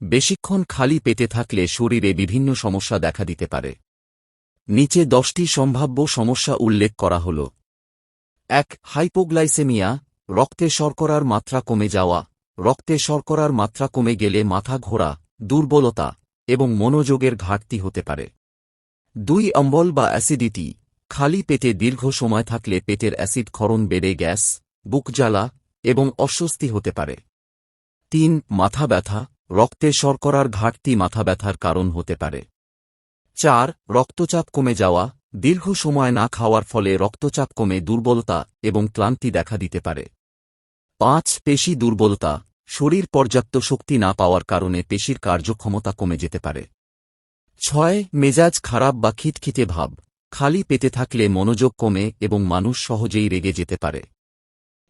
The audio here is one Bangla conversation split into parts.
বেশিক্ষণ খালি পেটে থাকলে শরীরে বিভিন্ন সমস্যা দেখা দিতে পারে। নিচে দশটি সম্ভাব্য সমস্যা উল্লেখ করা হল। এক, হাইপোগ্লাইসেমিয়া, রক্তে শর্করার মাত্রা কমে যাওয়া, রক্তে শর্করার মাত্রা কমে গেলে মাথা ঘোরা, দুর্বলতা এবং মনোযোগের ঘাটতি হতে পারে। দুই, অম্বল বা অ্যাসিডিটি, খালি পেটে দীর্ঘ সময় থাকলে পেটের অ্যাসিড ক্ষরণ বেড়ে গ্যাস, বুক জ্বালা এবং অস্বস্তি হতে পারে। তিন, মাথা ব্যথা রক্তে শর্করার ঘাটতি মাথা ব্যথার কারণ হতে পারে। চার, রক্তচাপ কমে যাওয়া, দীর্ঘ সময় না খাওয়ার ফলে রক্তচাপ কমে দুর্বলতা এবং ক্লান্তি দেখা দিতে পারে। পাঁচ, পেশি দুর্বলতা, শরীর পর্যাপ্ত শক্তি না পাওয়ার কারণে পেশির কার্যক্ষমতা কমে যেতে পারে। ছয়, মেজাজ খারাপ বা খিটখিটে ভাব, খালি পেতে থাকলে মনোযোগ কমে এবং মানুষ সহজেই রেগে যেতে পারে।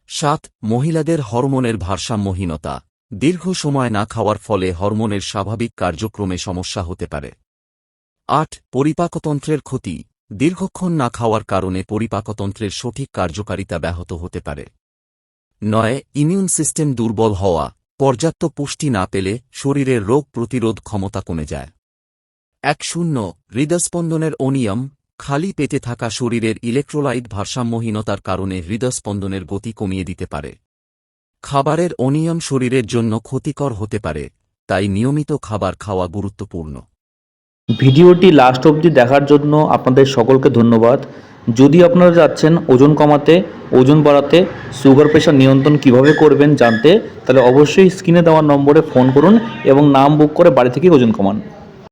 সাত, মহিলাদের হরমোনের ভারসাম্যহীনতা দীর্ঘ সময় না খাওয়ার ফলে হরমোনের স্বাভাবিক কার্যক্রমে সমস্যা হতে পারে। আট, পরিপাকতন্ত্রের ক্ষতি। দীর্ঘক্ষণ না খাওয়ার কারণে পরিপাকতন্ত্রের সঠিক কার্যকারিতা ব্যাহত হতে পারে। নয়, ইমিউন সিস্টেম দুর্বল হওয়া। পর্যাপ্ত পুষ্টি না পেলে শরীরের রোগ প্রতিরোধ ক্ষমতা কমে যায়। এক, শূন্য, হৃদস্পন্দনের অনিয়ম। খালি পেটে থাকা শরীরের ইলেকট্রোলাইট ভারসাম্যহীনতার কারণে হৃদস্পন্দনের গতি কমিয়ে দিতে পারে। খাবারের অনিয়ম শরীরের জন্য ক্ষতিকর হতে পারে, তাই নিয়মিত খাবার খাওয়া গুরুত্বপূর্ণ। ভিডিওটি লাস্ট অবধি দেখার জন্য আপনাদের সকলকে ধন্যবাদ। যদি আপনারা যাচ্ছেন ওজন কমাতে, ওজন বাড়াতে, সুগার প্রেশার নিয়ন্ত্রণ কীভাবে করবেন জানতে, তাহলে অবশ্যই স্ক্রিনে দেওয়া নম্বরে ফোন করুন এবং নাম বুক করে বাড়ি থেকে ওজন কমান।